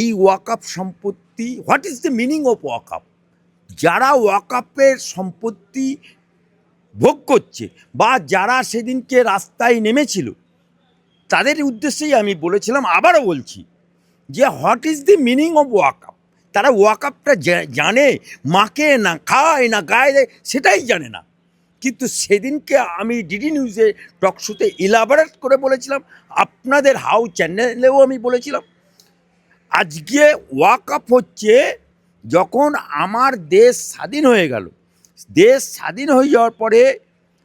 এই ওয়াকাপ সম্পত্তি what is the meaning of ওয়াকাপ যারা ওয়াকাপের সম্পত্তি ভোগ করছে বা যারা সেদিনকে রাস্তায় নেমেছিল, তাদের উদ্দেশ্যেই আমি বলেছিলাম, আবারও বলছি যে what is the meaning of ওয়াকআপ তারা ওয়াকআপটা জানে মাকে না, খায় না, গায়ে দেয়, সেটাই জানে না। কিন্তু সেদিনকে আমি ডিডি নিউজে টকশোতে ইলাবারেট করে বলেছিলাম, আপনাদের হাউ চ্যানেলেও আমি বলেছিলাম। আজকে ওয়াকআপ হচ্ছে যখন আমার দেশ স্বাধীন হয়ে গেল। দেশ স্বাধীন হয়ে যাওয়ার পরে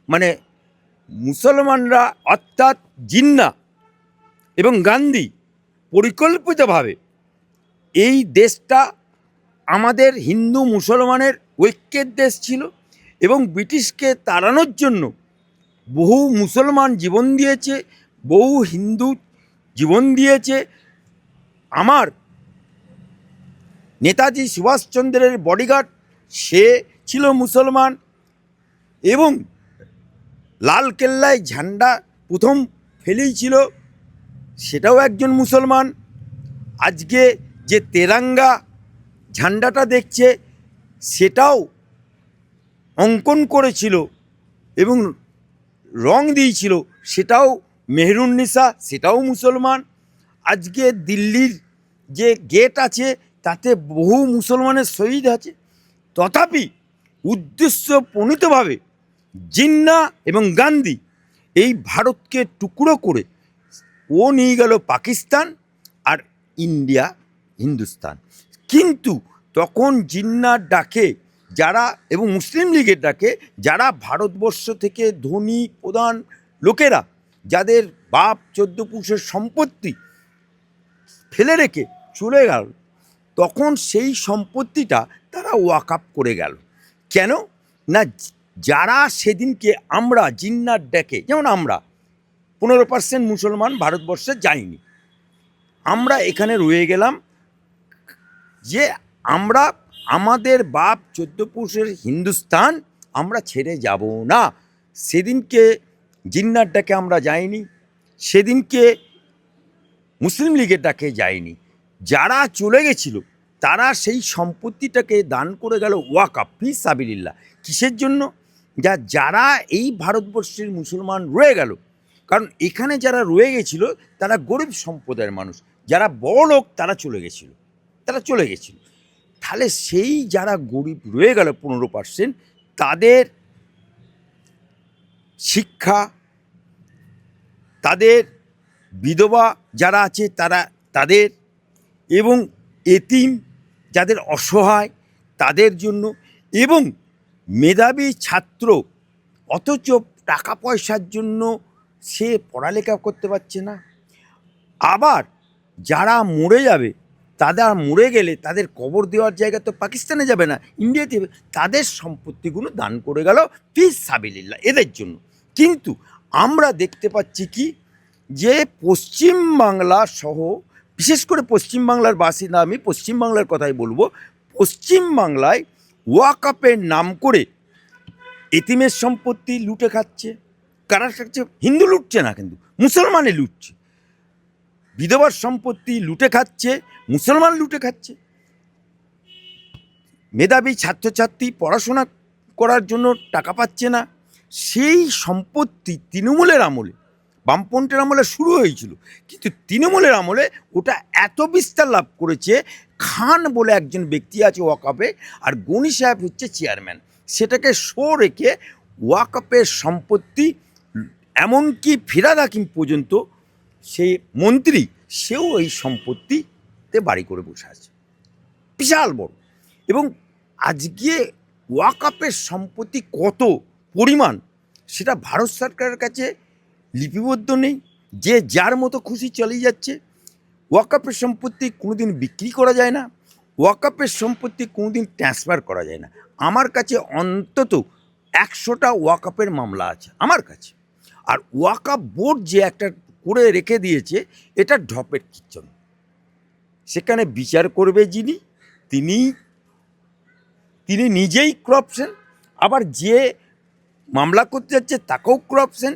মানে মুসলমানরা অর্থাৎ জিন্না এবং গান্ধী পরিকল্পিতভাবে এই দেশটা আমাদের হিন্দু মুসলমানের ঐক্যের দেশ ছিল এবং ব্রিটিশকে তাড়ানোর জন্য বহু মুসলমান জীবন দিয়েছে, বহু হিন্দু জীবন দিয়েছে। আমার নেতাজি সুভাষচন্দ্রের বডিগার্ড সে ছিল মুসলমান এবং লাল কেল্লায় ঝান্ডা প্রথম ফেলেই ছিল, সেটাও একজন মুসলমান। আজকে যে তেরাঙ্গা ঝান্ডাটা দেখছে, সেটাও অঙ্কন করেছিল এবং রং দিয়েছিল, সেটাও মেহরুন্নিসা সেটাও মুসলমান। আজকে দিল্লির যে গেট আছে তাতে বহু মুসলমানের শহীদ আছে। তথাপি উদ্দেশ্য প্রণীতভাবে জিন্না এবং গান্ধী এই ভারতকে টুকরো করে ও নিয়ে গেল পাকিস্তান আর ইন্ডিয়া, হিন্দুস্তান। কিন্তু তখন জিন্নার ডাকে যারা এবং মুসলিম লীগের ডাকে যারা ভারতবর্ষ থেকে ধনী প্রধান লোকেরা, যাদের বাপ চোদ্দ পুরুষের সম্পত্তি ফেলে রেখে চলে গেল তখন সেই সম্পত্তিটা তারা ওয়াকআপ করে গেল। কেন? না, যারা সেদিনকে আমরা জিন্নার ডেকে যেমন আমরা, পনেরো পার্সেন্ট মুসলমান ভারতবর্ষে যাইনি। আমরা এখানে রয়ে গেলাম যে আমরা, আমাদের বাপ চোদ্দ পুরুষের হিন্দুস্তান, আমরা ছেড়ে যাব না। সেদিনকে জিন্নার ডাকে আমরা যাইনি, সেদিনকে মুসলিম লীগের ডাকে যায়নি যারা চলে গেছিল তারা সেই সম্পত্তিটাকে দান করে গেল ওয়াকাপ ফি সাবিলিল্লাহ। কিসের জন্য? যা, যারা এই ভারতবর্ষের মুসলমান রয়ে গেল। কারণ এখানে যারা রয়ে গেছিল, তারা গরিব সম্প্রদায়ের মানুষ। যারা বড় লোক, তারা চলে গেছিল। তারা চলে গেছিল। তাহলে সেই যারা গরিব রয়ে গেল পনেরো পার্সেন্ট, তাদের শিক্ষা, তাদের বিধবা যারা আছে, তারা, তাদের এবং এতিম যাদের অসহায়, তাদের জন্য এবং মেধাবী ছাত্র, অথচ টাকা পয়সার জন্য সে পড়ালেখা করতে পারছে না। আবার যারা মরে যাবে, তারা মরে গেলে তাদের কবর দেওয়ার জায়গা তো পাকিস্তানে যাবে না, ইন্ডিয়াতে তাদের সম্পত্তিগুলো দান করে গেল ফিস সাবিলিল্লা এদের জন্য। কিন্তু আমরা দেখতে পাচ্ছি কি? যে পশ্চিম বাংলা সহ বিশেষ করে পশ্চিম বাংলার বাসিন্দা আমি পশ্চিম বাংলার কথাই বলব। পশ্চিম বাংলায় ওয়াকাপের নাম করে এতিমের সম্পত্তি লুটে খাচ্ছে। কারা খাচ্ছে? হিন্দু লুটছে না কিন্তু মুসলমানে লুটছে। বিধবার সম্পত্তি লুটে খাচ্ছে, মুসলমান লুটে খাচ্ছে। মেধাবী ছাত্রছাত্রী পড়াশোনা করার জন্য টাকা পাচ্ছে না। সেই সম্পত্তি তৃণমূলের আমলে বামপন্থের আমলে শুরু হয়েছিল। কিন্তু তৃণমূলের আমলে ওটা এত বিস্তার লাভ করেছে, খান বলে একজন ব্যক্তি আছে ওয়াকাপে আর গনি সাহেব হচ্ছে চেয়ারম্যান। সেটাকে শো রেখে ওয়াকাপের সম্পত্তি, এমনকি ফিরাদ হাকিম পর্যন্ত সেই মন্ত্রী, সেও এই সম্পত্তিতে বাড়ি করে বসে আছে। বিশাল বড়। এবং আজকে ওয়াকাপের সম্পত্তি কত পরিমাণ, সেটা ভারত সরকারের কাছে লিপিবদ্ধ নেই, যে যার মতো খুশি চলে যাচ্ছে। ওয়াকাপের সম্পত্তি কোনোদিন বিক্রি করা যায় না ওয়াকাপের সম্পত্তি কোনোদিন ট্রান্সফার করা যায় না। আমার কাছে অন্তত একশোটা ওয়াকাপের মামলা আছে, আমার কাছে। আর ওয়াকাপ বোর্ড যে একটা করে রেখে দিয়েছে, এটা ঢপের কিচন সেখানে বিচার করবে যিনি, তিনি তিনি নিজেই ক্রপশন আবার যে মামলা করতে যাচ্ছে, তাকেও ক্রপশন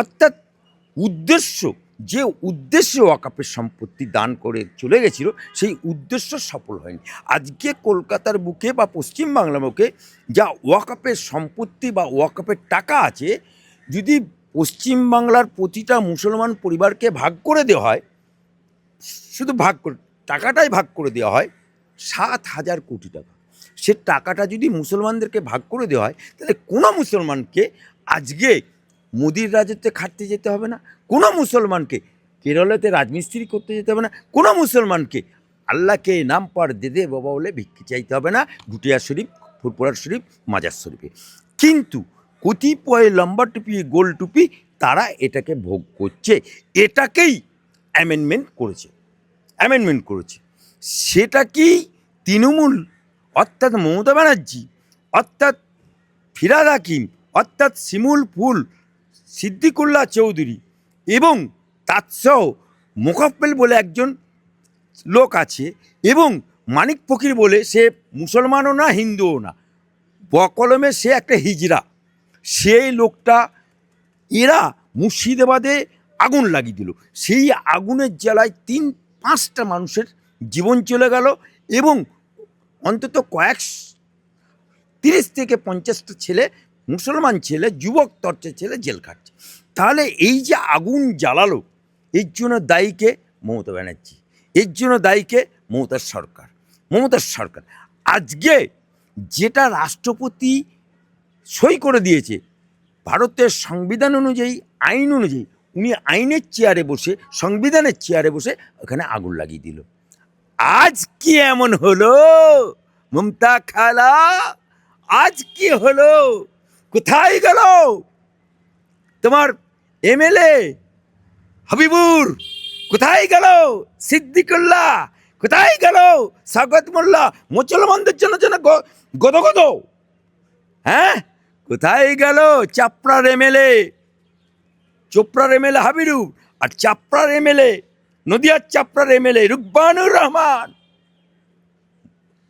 অর্থাৎ উদ্দেশ্য, যে উদ্দেশ্যে ওয়াকাপের সম্পত্তি দান করে চলে গেছিল, সেই উদ্দেশ্য সফল হয়নি। আজকে কলকাতার বুকে বা পশ্চিম বাংলার বুকে যা ওয়াকাপের সম্পত্তি বা ওয়াকাপের টাকা আছে, যদি পশ্চিম বাংলার প্রতিটা মুসলমান পরিবারকে ভাগ করে দেওয়া হয়, শুধু ভাগ করে, টাকাটাই ভাগ করে দেওয়া হয়, সাত হাজার কোটি টাকা। সে টাকাটা যদি মুসলমানদেরকে ভাগ করে দেওয়া হয়, তাহলে কোনো মুসলমানকে আজকে মোদির রাজত্বে খাটতে যেতে হবে না। কোনো মুসলমানকে, কেরলেতে রাজমিস্ত্রি করতে যেতে হবে না। কোনো মুসলমানকে আল্লাহকে নাম পার দে বাবা বলে ভিক্ষে চাইতে হবে না। গুটিয়া শরীফ ফুরপুরার শরীফ, মাজার শরীফে। কিন্তু কতিপয় লম্বা টুপি, গোল টুপি তারা এটাকে ভোগ করছে। এটাকেই অ্যামেন্ডমেন্ট করেছে। অ্যামেন্ডমেন্ট করেছে। সেটা কি তৃণমূল, অর্থাৎ মমতা ব্যানার্জি, অর্থাৎ ফিরাদ হাকিম, অর্থাৎ শিমুল ফুল সিদ্দিকুল্লাহ চৌধুরী এবং তাৎসহ মোকাফেল বলে একজন লোক আছে এবং মানিক ফকির বলে সে মুসলমানও না, হিন্দুও না। বকলমে সে একটা হিজরা সেই লোকটা, এরা মুর্শিদাবাদে আগুন লাগিয়ে দিল। সেই আগুনের জ্বালায় তিন, পাঁচটা মানুষের জীবন চলে গেল এবং অন্তত কয়েক তিরিশ থেকে পঞ্চাশটা ছেলে মুসলমান ছেলে, যুবক তর্চের ছেলে, জেল খাটছে তাহলে এই যে আগুন জ্বালালো, এর জন্য দায়ীকে মমতা ব্যানার্জি। এর জন্য দায়ীকে মমতার সরকার। মমতার সরকার। আজকে যেটা রাষ্ট্রপতি সই করে দিয়েছে, ভারতের সংবিধান অনুযায়ী, আইন অনুযায়ী, উনি আইনের চেয়ারে বসে, সংবিধানের চেয়ারে বসে ওখানে আগুন লাগিয়ে দিল। আজ কি এমন হলো? মমতা খালা, আজ কি হলো? কোথায় গেল? তোমার এমএলএ হাবিবুর, কোথায় গেল? সিদ্দিকুল্লাহ, কোথায় গেল? স্বাগত মোল্লা মুসলমানদের জন্য যেন গ- গদগদ। হ্যাঁ? কোথায় গেল চাপড়ার এমএলএ? চোপড়ার এমএলএ হাবিরু আর চাপড়ার এমএলএ, নদিয়ার চাপড়ার এমএলএ রুকবানুর রহমান।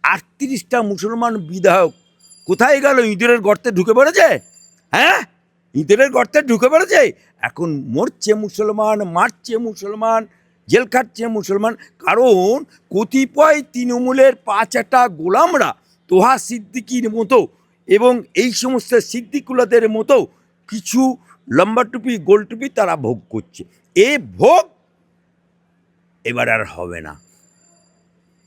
আটত্রিশটা মুসলমান বিধায়ক কোথায় গেল? ইঁদুরের গর্তে ঢুকে পড়েছে? হ্যাঁ? ইঁদুরের গর্তে ঢুকে পড়েছে? এখন মরছে মুসলমান, মারছে মুসলমান, জেল খাটছে মুসলমান। কারণ কতিপয় তৃণমূলের পাঁচ একটা গোলামরা তোহা সিদ্দিকির মতো এবং এই সমস্ত সিদ্দিকুলাদের মতো কিছু লম্বা টুপি, গোল টুপি তারা ভোগ করছে। এ ভোগ এবার আর হবে না।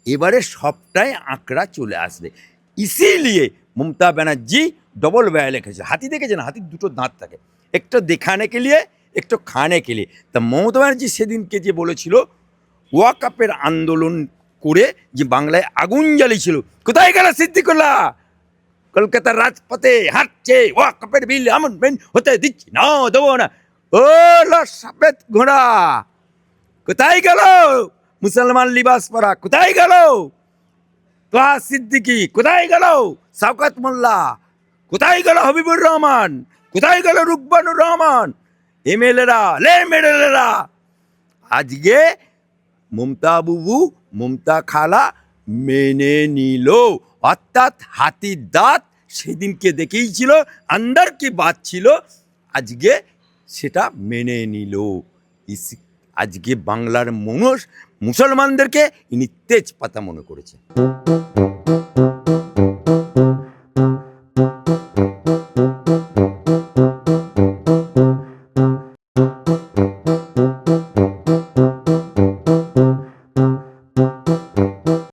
এবারে সবটাই আঁকড়া চলে আসবে। ইসিলিয়ে মমতা ব্যানার্জি ডবল ব্যয় লিখেছে হাতি দেখেছেন? হাতির দুটো দাঁত থাকে। একটা দেখানে কে লিয়ে, একটু খানে কে লিয়ে। তা মমতা ব্যানার্জি সেদিনকে যে বলেছিল ওয়াকাপের আন্দোলন করে যে বাংলায় আগুন জ্বালিয়েছিল, কোথায় গেল সিদ্দিকুল্লাহ? কলকাতার রাজপথে হাঁটছে ওয়াকাপের বিল বেন হতে দিচ্ছি না, দেবো না। ও লো সাপেদ ঘোড়া, কোথায় গেল? মুসলমান লিবাস পরা, কোথায় গেল? তোহা সিদ্দিকি, কোথায় গেল? সাউকাত মোল্লা, কোথায় গেল হবিবুর রহমান? কোথায় গেল রুকবানুর রহমান? এমএলএরা, লে মেডেলেরা আজকে মমতা বুবু, মমতা খালা মেনে নিল। অর্থাৎ হাতির দাঁত সেদিনকে দেখেই ছিল আন্দার কি বাদ ছিল, আজকে সেটা মেনে নিল। আজকে বাংলার মানুষ মুসলমানদেরকে ইনি তেজপাতা মনে করেছে